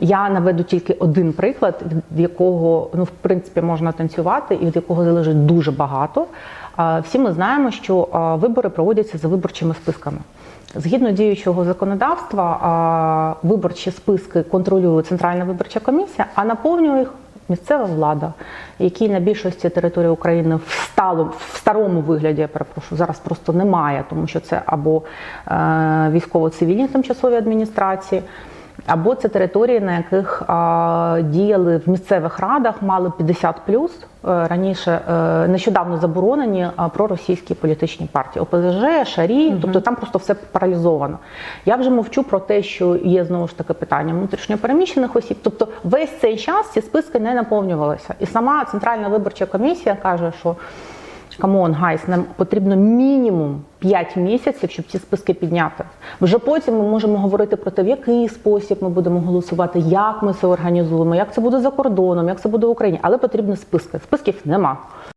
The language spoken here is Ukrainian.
Я наведу тільки один приклад, від якого ну в принципі можна танцювати, і від якого залежить дуже багато. Всі ми знаємо, що вибори проводяться за виборчими списками. Згідно діючого законодавства, виборчі списки контролює Центральна виборча комісія, а наповнює їх місцева влада, якій на більшості території України в сталому в старому вигляді, я перепрошую, зараз просто немає, тому що це або е, військово-цивільні тимчасові адміністрації. Або це території, на яких а, діяли в місцевих радах, мали 50 плюс раніше е, нещодавно заборонені а, проросійські політичні партії ОПЗЖ, Шарі, тобто там просто все паралізовано. Я вже мовчу про те, що є знову ж таки питання внутрішньопереміщених осіб. Тобто весь цей час ці списки не наповнювалися. І сама центральна виборча комісія каже, що Камон, гайс, нам потрібно мінімум 5 місяців, щоб ці списки підняти. Вже потім ми можемо говорити про те, в який спосіб ми будемо голосувати, як ми це організуємо, як це буде за кордоном, як це буде в Україні. Але потрібні списки. Списків нема.